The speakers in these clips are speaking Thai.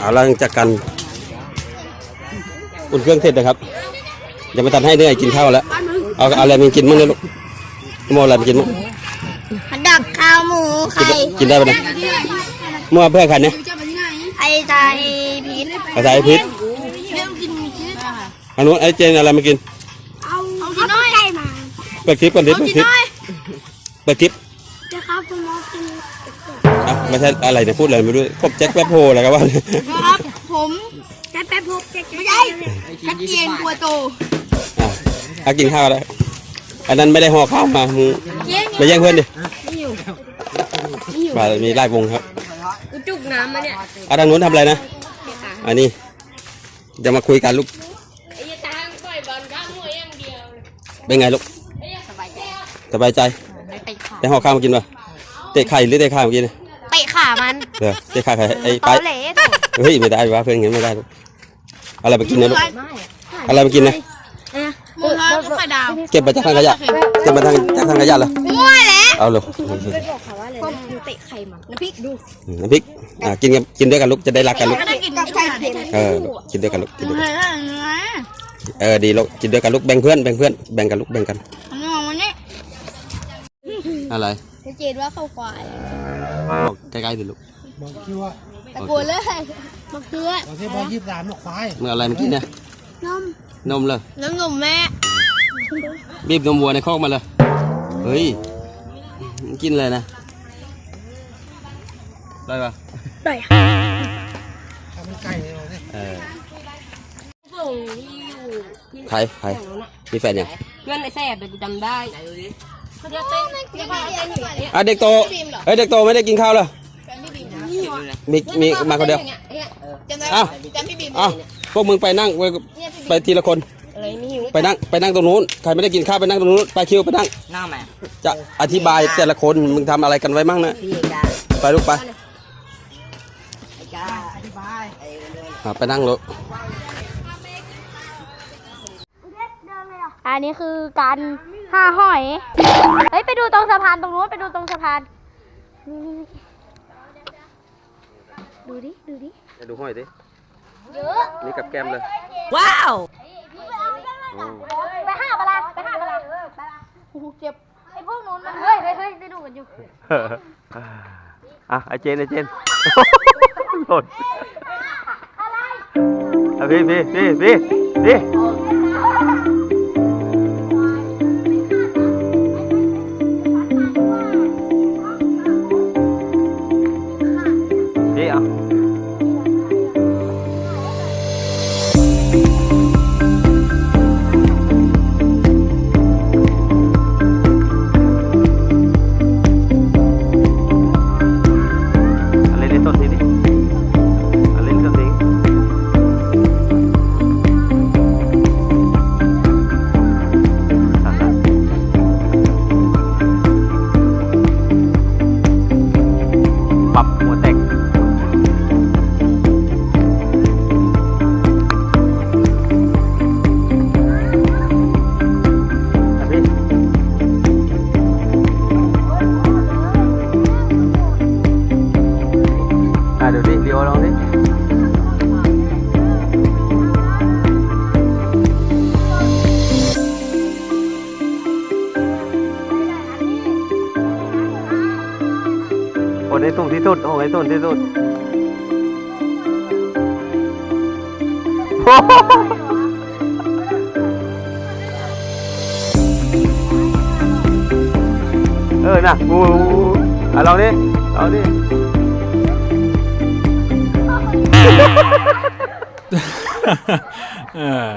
เอาหลังจากกันอุ่นเครื่องเสร็จนะครับจะมาตัดให้เหนื่อยกินข้าวแล้ว เอาเอาอะไรมากินมั่งเนี่ยลูกโมเอาอะไรมากินมั่งดักข้าวหมูไข่กินได้ปะเนี่ยโมเอาเพื่อใครเนี่ยไอ้ใจพีชอาศัยพิษเรื่องกินมีชีสอันนู้นไอ้เจนอะไรมากินเอาเอากินน้อยไก่มาเปิดคลิปก่อนดิเอาเปิดกินคลิปน้อยเปิดคลิปจะครับคุณหมอกินอะ ไม่ใช่อะไรเนี่ยพูดอะไรไม่รู้ครบแจ็คแป๊บโฮอะไรกันวะเนี่ยครับผมแจ๊แป๊บพกแจ๊ไม่ใช่ชัดเจนตัวโตอะเอากินข้าวแล้วอันนั้นไม่ได้ห่อข้าวมามึงเจ๊งไปแย่งเพื่อนดิมามีไล่วงครับกูจุกน้ำมาเนี่ยอะทางนู้นทำอะไรนะอันนี้จะมาคุยกันลูกไอ้ตางปล่อยบอลข้ามหัวอย่างเดียวเป็นไงลูกสบายใจสบายใจไปขาได้ห่อข้าวมากินป่ะเตะไข่หรือเตะข้าวเมื่อกี้เนี่ยไป ขามันเออเตะข่ไข่ไอ้ตไปอเหล่ถูกเฮ้ยไม่ได้วะเพื่อนงั้นไม่ได้ลูกอะไรมากินนะลูกอะไรมากินนะมึงครับไข่ดาวเก็บมาจากทางขยะเก็บมาทางจากทางขยะเหรอมั่วแล้วเอาเลยผมเตะไข่มันน้ำพริกดูน้ำพริกอะกินกันกินด้วยกันลูกจะได้รักกันลูกก็ได้กินกับไข่เค็มเออกินด้วยกันลูกกินด้วยกันเออดีลูกกินด้วยกันลูกแบ่งเพื่อนแบ่งเพื่อนแบ่งกันลูกแบ่งกันมันมองมันนี่อะไร จะเจนว่าเข้าควายบอกใกล้ๆดิลูกบอกคิดว่าตะโกนเลยมะเขือตอนที่บอลยี่สิบสามหนกควายมึงเอาอะไรมากินเนี่ยนมนมเลยน้ำนมแม่บีบนมวัวในคอกมาเลยเฮ้ยมึงกินอะไรนะได้ปะได้ทำเป็นไก่เลยเราเนี่ยเออส่งที่อยู่ที่ใครใครมีแฟนยังเพื่อนไอ้แซ่บแต่กูจำได้ เขาจะเต้นจะพาเต้นอยู่เนี่ยอะเด็กโตเฮ้ยเด็กโตไม่ได้กินข้าวเลยมีมีมาคนเดียวจำได้อ้าวจำพี่บีมอ้าวพวกมึงไปนั่งไปไปทีละคน อะไรไม่หิวไปนั่งไปนั่งตรงนู้นใครไม่ได้กินข้าวไปนั่งตรงนู้นไปคิวไปนั่งหน้าแม่จะอธิบายแต่ละคนมึงทำอะไรกันไว้มั่งนะพี่กาไปลูกไปกาอธิบายไอ้เรื่องอะไปนั่งลูกอันนี้คือการ ห้าหอย เฮ้ย ไปดูตรงสะพานตรงนู้นไปดูตรงสะพาน นี่นี่นี่ดูดิ ดูดิดูห้อยดิเยอะนี่กับแก้มเลย ว้าวไปห้าปะลาไปห้าปะลาโอ้โหเจ็บไอ้พวกนู้นมันเฮ้ยเฮ้ยเฮ้ยได้ดูกันอยู่อะไอเจนไอเจนหล่นอะพี่พี่พี่พี่พี่พี่ เดี๋ยวดิเดี๋ยวลองดิโอ้ในสูงที่สุดโเออ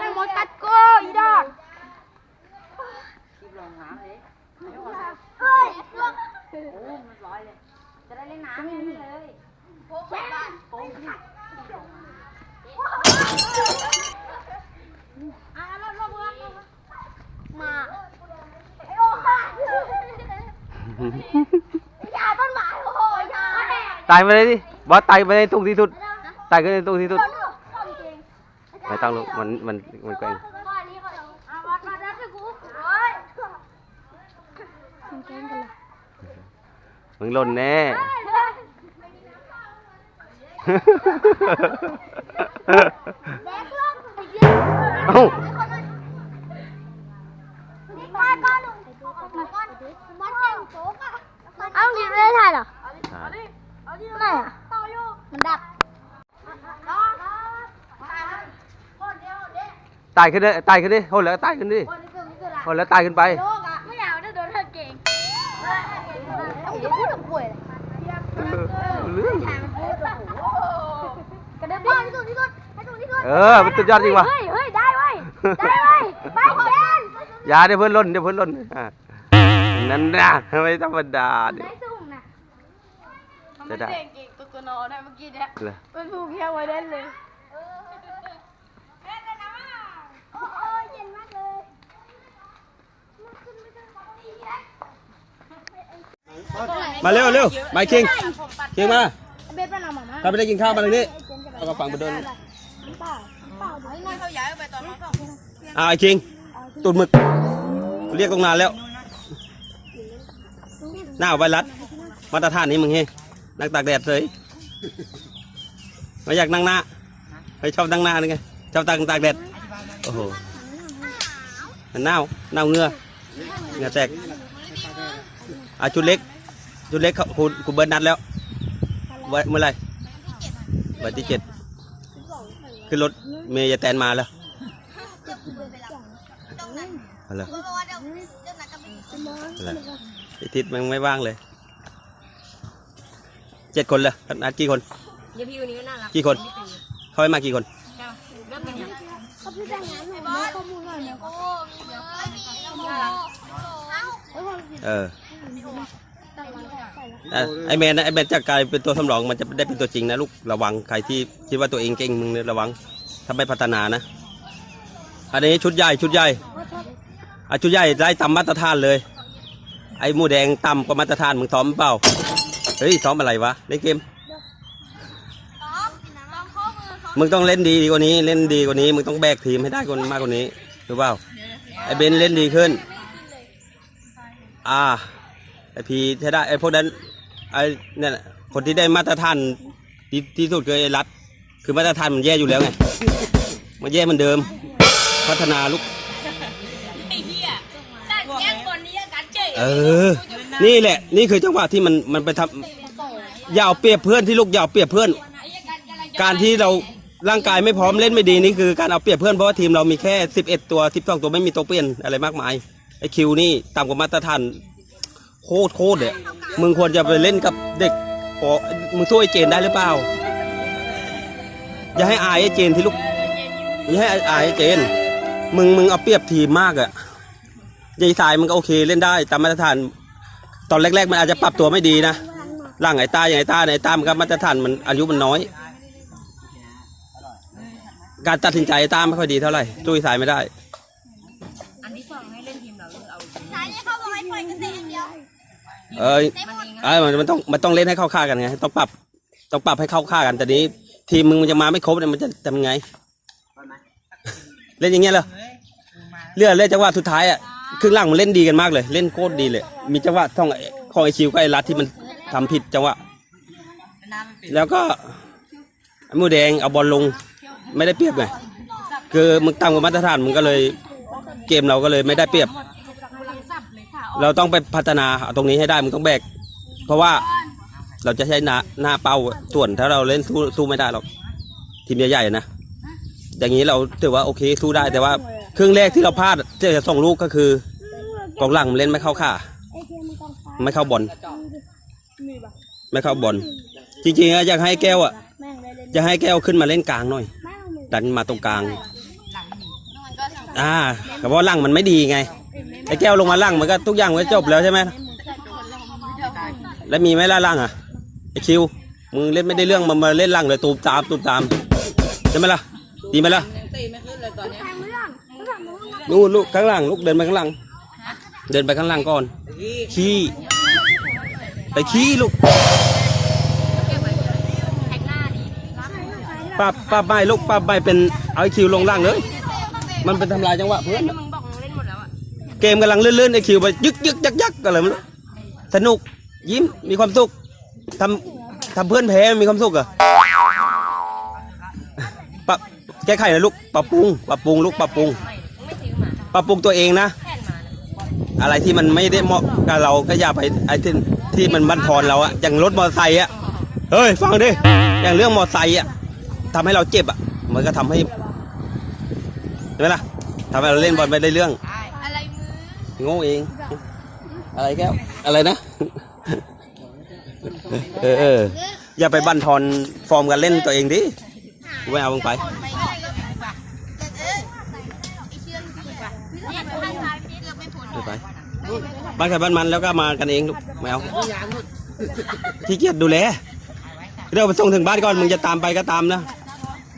ไอ้มดกัดกูอีดอกรีบลงน้ำเลยเฮ้ยโอ้มันร้อยเลย จะได้เล่นน้ำนี่เลยมา ไอ้โอ้ค่ะอย่าต้นไม้โอ้ยอย่าตายไปเลยดิ บอสตายไปในตรงที่สุด ตายก็ในตรงที่สุดความจริง ไม่ต้องลูกมันมันมันแกว่งข้อนี้ก็ลงเอาวัดวัดแล้วคือกูโอ้ยมันแกล้งกันเลยมึงหล่นแน่แบกลงไอ้เหี้ยเอ้าเอาหนีไม่ได้ถ่ายเหรอ ไม่อะมันดั บตายขึ้นเลยตายขึ้นดิโหดแล้วตายขึ้นดิโหดแล้วตายขึ้นไปไม่เอาได้โดนเธอเก่งเอาจะพูดกับป่วยเลยเรื่องกระเด็นบ้านที่สุดที่สุดให้สุดที่สุดเออมันสุดยอดจริงว่ะ เฮ้ยเฮ้ยได้เว้ยได้เว้ยไปเบนอย่าเดี๋ยวเพื่อนหล่นเดี๋ยวเพื่อนหล่นอะนั่นนะไม่ธรรมดาเดี๋ยวได้สุ่มนะจะได้เก่งเก่งตัวตัวนอนได้เมื่อกี้เนี่ยเลย มันผูกแค่ไว้ได้เลย โอ้ยเย็นมากเลย มาเร็วเร็วมาคิงคิงมาเบนเป็นอะไรมาถ้าไม่ได้กินข้าวมาเลยนี่เอากระฝังไปโดนมันเขาย้ายไปตอนนั้นก็อ่าไอ้คิงตูดหมึกเรียกตรงนานแล้ว หน้าไวรัสมาตรฐานนี้มึงเฮ้นั่งตากแดดเลยไม่อยากนั่งหน้าไม่ชอบนั่งหน้านึงไงชอบตากตากแดดโอ้โหมันหนาวหนาวเหงือเหงือแตกอะชุดเล็ก ชุดเล็กเขาคุณคุณเบิร์นนัดแล้วไว้เมื่อไหรวันที่เจ็ดขึ้นรถเมย์จะแตนมาแล้วเอาเลยอะไรไอ้ทิศมันไม่ว่างเลยเจ็ดคนเลยนัดกี่คนเดี๋ยวพี่วันนี้ก็น่ารักกี่คนเขาให้มากี่คนเริ่มเป็นยังเอออ่ ไอแมนนะไอแมนจะกลายเป็นตัวสำรองมันจะได้เป็นตัวจริงนะลูกระวังใครที่คิดว่าตัวเองเก่งมึงเนี่ยระวังถ้าไม่พัฒนานะ อันนี้ชุดใหญ่ชุดใหญ่อชุดใหญ่ได้ตามมาตรฐานเลย ไอ้หมูแดงต่ำกว่ามาตรฐานมึงซ้อมเปล่าเฮ้ยซ้อมอะไรวะเล่นเกมมึงต้องเล่นดีกว่านี้เล่นดีกว่านี้มึงต้องแบกทีมให้ได้กว่ามากกว่านี้รู้เปล่าไอ้เบนเล่นดีขึ้น อ่า ไอพีใช้ได้ไอพวกนั้นไอเนี่ยน่ะคนที่ได้มาตรฐานที่ที่สุดคือไอรัฐคือมาตรฐานมันแย่อยู่แล้วไงมันแย่เหมือนเดิม พัฒนาลูกไอ้เหี้ยตั้งแย่งคนนี้กันเจ๊เออ นี่แหละ นี่คือจังหวะที่มันมันไปทำอย่าเอาเปรียบเพื่อนที่ลูกอย่าเอาเปรียบเพื่อน การที่เราร่างกายไม่พร้อมเล่นไม่ดีนี่คือการเอาเปรียบเพื่อนเพราะว่าทีมเรามีแค่สิบเอ็ดตัวสิบสองตัวไม่มีตัวเปลี่ยนอะไรมากมายไอคิวนี่ต่ำกว่ามาตรฐาน โคตรโคตรเลยมึงควรจะไปเล่นกับเด็กปอมึงสู้ไอเจนได้หรือเปล่า อย่าให้อายไอเจนที่ลูกอย่าให้อายไอเจน มึงมึงเอาเปรียบทีมมากอะยายสายมึงก็โอเคเล่นได้ตามมาตรฐาน ตอนแรก ๆ มันอาจจะปรับตัวไม่ดีนะร่างไอ้ตาอย่างไอ้ตาไอ้ตามันก็มาตรฐานมันอายุมันน้อย การตัดสินใจไอ้ตาไม่ค่อยดีเท่าไหร่จุ้ยสายไม่ได้ เอ้ยเอ้ยมันมันต้องมันต้องเล่นให้เข้าค่ากันไงต้องปรับต้องปรับให้เข้าค่ากันแต่นี้ ทีมมึงมันจะมาไม่ครบเนี่ยมันจะทำไง เล่นอย่างเงี้ยเหรอเลือกเล่นจังหวะสุดท้ายอะครึ่งหล่างมันเล่นดีกันมากเลย เล่นโคตรดีเลย มีจังหวะท่องของไอคิวกับไอรัฐที่มันทำผิดจังหวะแล้วก็ไอ้หมูแดงเอาบอลลงไม่ได้เปรียบไงคือมึงต่ำกว่ามาตรฐานมึงก็เลย เกมเราก็เลยไม่ได้เปรียบ เราต้องไปพัฒนาตรงนี้ให้ได้มึงต้องแบก เพราะว่าเราจะใช้หน้าหน้าเป้าส่วนถ้าเราเล่นสู้สู้ไม่ได้หรอกทีมใหญ่ๆนะอย่างนี้เราถือว่าโอเคสู้ได้แต่ว่าครึ่งแรกที่เราพลาดจะส่งลูกก็คือกองหลังมันเล่นไม่เข้าข่าไม่เข้าบอลไม่เข้าบอลจริงๆอะอยากให้แก้วอะแม่งเลยเล่นจะให้แก้วขึ้นมาเล่นกลางหน่อยแม่งเลยดันมาตรงกลางหลังหนีอ่าก็เพราะร่างมันไม่ดีไง ไอ้แก้วลงมาล่างมันก็ทุกอย่างมันก็จบแล้วใช่ไหมแล้วมีไหมล่ะล่างอะไอ้คิวมึงเล่นไม่ได้เรื่องมันมาเล่นล่างเลยตูมตามตูมตามใช่ไหมล่ะดีไหมล่ะยังตีไม่ขึ้นเลยตอนเนี้ยนู่นลูกข้างล่างลูกเดินไปข้างล่างเดินไปข้างล่างก่อนขี้ไปขี้ลูกป้าป้าใบลูกป้าใบเป็นเอาไอ้คิวลงล่างเลย มันเป็นทำลายจังหวะเพื่อน เกมกำลังเลื่อนๆไอคิวไปยึกยึกยักยักอะไรไม่รู้สนุกยิ้มมีความสุขทำทำเพื่อนแพ้มีความสุขเหรอปรับแก้ไขนะลูกปรับปรุงปรับปรุงลูกปรับปรุงปรับปรุงตัวเองนะ อะไรที่มันไม่ได้เหมาะกับเราก็อย่าไปไอ้ที่ที่มันบั่นทอนเราอะอย่างรถมอเตอร์ไซค์อะเฮ้ยฟังดิอย่างเรื่องมอเตอร์ไซค์อะทำให้เราเจ็บอะมันก็ทำให้ใช่ไหมล่ะทำให้เราเล่นบอลไปได้เรื่อง โง่เอง อะไรแก้วอะไรนะ เออเอออย่าไปบั่นทอนฟอร์มการเล่นตัวเองดิไม่เอามึงไปไปบ้านใครบ้านมันแล้วก็มากันเองลูกไม่เอาขี้เกียจดูแลเดี๋ยวไปส่งถึงบ้านก่อนมึงจะตามไปก็ตามนะ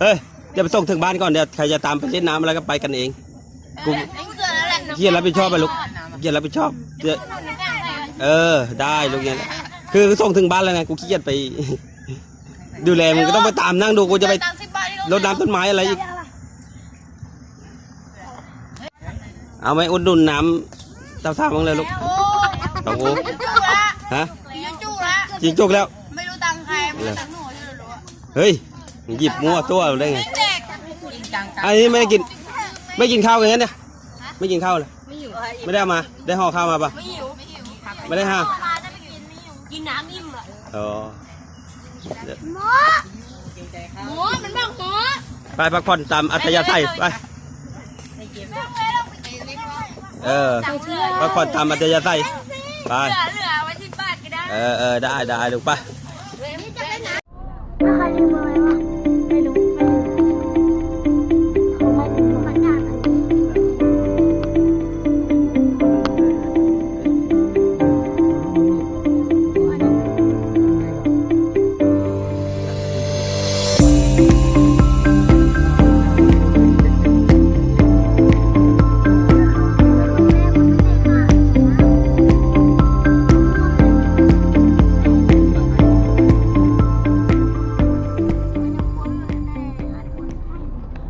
เฮ้ยเดี๋ยวไปส่งถึงบ้านก่อนเดี๋ยวใครจะตามไปเล่นน้ำอะไรก็ไปกันเองกูไเกลือแล้วแหละขี้เกียจรับผิดชอบไปลูกขี้เกียจรับผิดชอบเดี๋ยวเออ ได้ลูกเนี่ยคือส่งถึงบ้านแล้วไงกูขี้เกียจไป ดูแลมึงก็ต้องไปตามนั่งดูกูจะไปตังค์สิบบาทที่รดน้ำต้นไม้อะไรอีก เอาไหมอุดหนุนน้ำเต้าท่ามั้งเลยลูกโอ้สองโอจุกละฮะยังจุกละจริงจุกแล้ว ไม่รู้ตังค์ใครไม่รู้ตังค์หนูที่รู้อะเฮ้ยหยิบมั่วตัวได้ไงแจกจริงจังกันอันนี้ไม่ได้กิน ไม่กินข้าวกันงั้นเนี่ย ไม่กินข้าวเลยไม่หิวไม่ได้มา ได้ห่อข้าวมาปะไม่หิวไม่หิวไม่ได้ห่อมาจะไปกินไม่หิวกินน้ำอิ่มเหรอ๋อหมอหมอมันบ้างหมอไปพักผ่อนตามอัธยาศัยไปเออพักผ่อนตามอัธยาศัยไปเหลือไว้ที่บ้านก็ได้เออเออได้ได้ลูกไป